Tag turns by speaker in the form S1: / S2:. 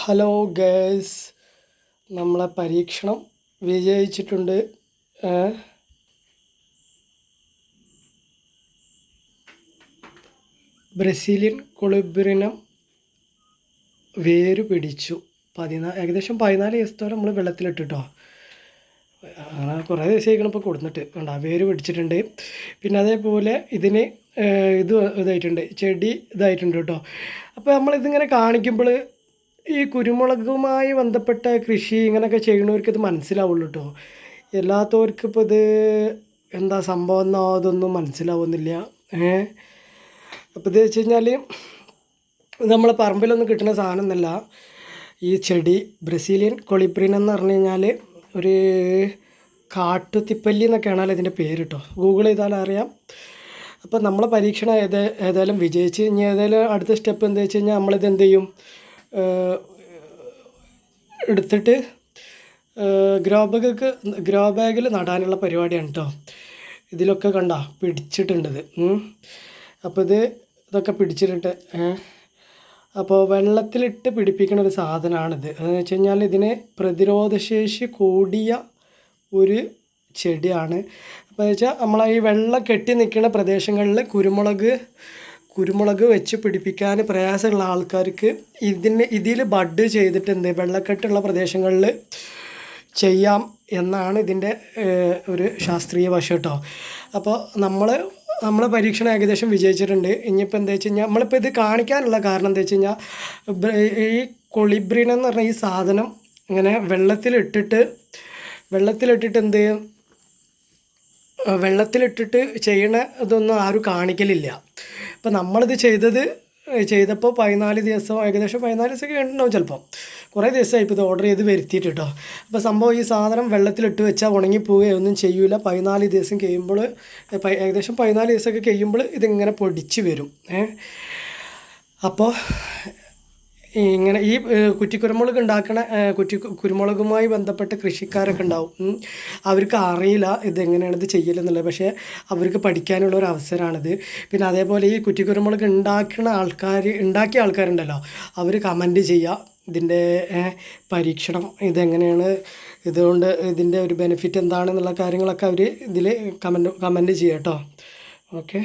S1: Hello guys നമ്മളെ പരീക്ഷണം വിജയിച്ചിട്ടുണ്ട്. Brazilian കൊളിബ്രിനം വേര് പിടിച്ചു. പതിനാ ഏകദേശം പതിനാല് ദിവസത്തോടെ നമ്മൾ വെള്ളത്തിലിട്ടിട്ടോ. അങ്ങനെ കുറേ ദിവസമായിരിക്കണം ഇപ്പോൾ കൊടുത്തിട്ട്. വേണ്ട വേര് പിടിച്ചിട്ടുണ്ട്. പിന്നെ അതേപോലെ ഇതിന് ഇത് ഇതായിട്ടുണ്ട് ചെടി ഇതായിട്ടുണ്ട് കേട്ടോ. അപ്പോൾ നമ്മളിതിങ്ങനെ കാണിക്കുമ്പോൾ ഈ കുരുമുളകുമായി ബന്ധപ്പെട്ട കൃഷി ഇങ്ങനെയൊക്കെ ചെയ്യണവർക്ക് ഇത് മനസ്സിലാവുള്ളൂ കേട്ടോ അല്ലാത്തവർക്ക് ഇപ്പോൾ ഇത് എന്താ സംഭവം എന്നോ അതൊന്നും മനസ്സിലാവുന്നില്ല. ഏ? അപ്പോൾ ഇത് വെച്ച് കഴിഞ്ഞാൽ നമ്മളെ പറമ്പിലൊന്നും കിട്ടുന്ന സാധനമൊന്നുമല്ല ഈ ചെടി ബ്രസീലിയൻ കൊളിപ്രീൻ എന്ന് പറഞ്ഞു കഴിഞ്ഞാൽ ഒരു കാട്ടുത്തിപ്പല്ലി എന്നൊക്കെയാണല്ലോ ഇതിന്റെ പേര് കേട്ടോ ഗൂഗിൾ ചെയ്താൽ അറിയാം. അപ്പോൾ നമ്മളെ പരീക്ഷണം ഏത് ഏതായാലും വിജയിച്ച് ഇനി ഏതായാലും അടുത്ത സ്റ്റെപ്പ് എന്താ വെച്ച് കഴിഞ്ഞാൽ നമ്മളിത് എന്ത് ചെയ്യും? എടുത്തിട്ട് ഗ്രോ ബാഗൊക്കെ ഗ്രോ ബാഗിൽ നടാനുള്ള പരിപാടിയാണ് കേട്ടോ ഇതിലൊക്കെ കണ്ട പിടിച്ചിട്ടുണ്ടത്. അപ്പോൾ ഇത് ഇതൊക്കെ പിടിച്ചിട്ടുണ്ട് അപ്പോൾ വെള്ളത്തിലിട്ട് പിടിപ്പിക്കുന്ന ഒരു സാധനമാണിത് അതെന്ന് വെച്ച് കഴിഞ്ഞാൽ ഇതിന് പ്രതിരോധശേഷി കൂടിയ ഒരു ചെടിയാണ്. അപ്പോൾ വെച്ചാൽ നമ്മളെ ഈ വെള്ളം കെട്ടി നിൽക്കുന്ന പ്രദേശങ്ങളിൽ കുരുമുളക് കുരുമുളക് വെച്ച് പിടിപ്പിക്കാൻ പ്രയാസമുള്ള ആൾക്കാർക്ക് ഇതിന് ഇതിൽ ബഡ് ചെയ്തിട്ട് എന്ത് വെള്ളക്കെട്ടുള്ള പ്രദേശങ്ങളിൽ ചെയ്യാം എന്നാണ് ഇതിന്റെ ഒരു ശാസ്ത്രീയ വശം കേട്ടോ. അപ്പോൾ നമ്മൾ നമ്മളെ പരീക്ഷണം ഏകദേശം വിജയിച്ചിട്ടുണ്ട്. ഇനിയിപ്പോൾ എന്താ വെച്ച് കഴിഞ്ഞാൽ നമ്മളിപ്പോൾ ഇത് കാണിക്കാനുള്ള കാരണം എന്താ വെച്ച് കഴിഞ്ഞാൽ ഈ കൊളിബ്രിൻ എന്ന് പറഞ്ഞ ഈ സാധനം ഇങ്ങനെ വെള്ളത്തിലിട്ടിട്ട് വെള്ളത്തിലിട്ടിട്ട് എന്ത് ചെയ്യും വെള്ളത്തിലിട്ടിട്ട് ചെയ്യണ ഇതൊന്നും ആരും കാണിക്കലില്ല. അപ്പം നമ്മളിത് ചെയ്തത് ചെയ്തപ്പോൾ പതിനാല് ദിവസം ഏകദേശം പതിനാല് ദിവസമൊക്കെ ഉണ്ടാവും ചിലപ്പോൾ കുറേ ദിവസമായി ഇപ്പോൾ ഇത് ഓർഡർ ചെയ്ത് വരുത്തിയിട്ട് കേട്ടോ അപ്പോൾ സംഭവം ഈ സാധനം വെള്ളത്തിലിട്ട് വെച്ചാൽ ഉണങ്ങിപ്പോവുകയോ ഒന്നും ചെയ്യൂല. പതിനാല് ദിവസം കഴിയുമ്പോൾ ഏകദേശം പതിനാല് ദിവസമൊക്കെ കഴിയുമ്പോൾ ഇതിങ്ങനെ പൊടിച്ച് വരും. ഏ അപ്പോൾ ഇങ്ങനെ ഈ കുറ്റിക്കുരുമുളക് ഉണ്ടാക്കണ കുറ്റി കുരുമുളകുമായി ബന്ധപ്പെട്ട കൃഷിക്കാരൊക്കെ ഉണ്ടാവും. അവർക്ക് അറിയില്ല ഇതെങ്ങനെയാണ് ഇത് ചെയ്യലെന്നുള്ളത്. പക്ഷേ അവർക്ക് പഠിക്കാനുള്ള ഒരു അവസരമാണിത് പിന്നെ അതേപോലെ ഈ കുറ്റിക്കുരുമുളക് ഉണ്ടാക്കുന്ന ആൾക്കാർ ഉണ്ടാക്കിയ ആൾക്കാരുണ്ടല്ലോ അവർ കമന്റ് ചെയ്യുക ഇതിന്റെ പരീക്ഷണം ഇതെങ്ങനെയാണ് ഇതുകൊണ്ട് ഇതിന്റെ ഒരു ബെനിഫിറ്റ് എന്താണെന്നുള്ള കാര്യങ്ങളൊക്കെ അവർ ഇതിൽ കമന്റ് കമന്റ് ചെയ്യാം കേട്ടോ ഓക്കെ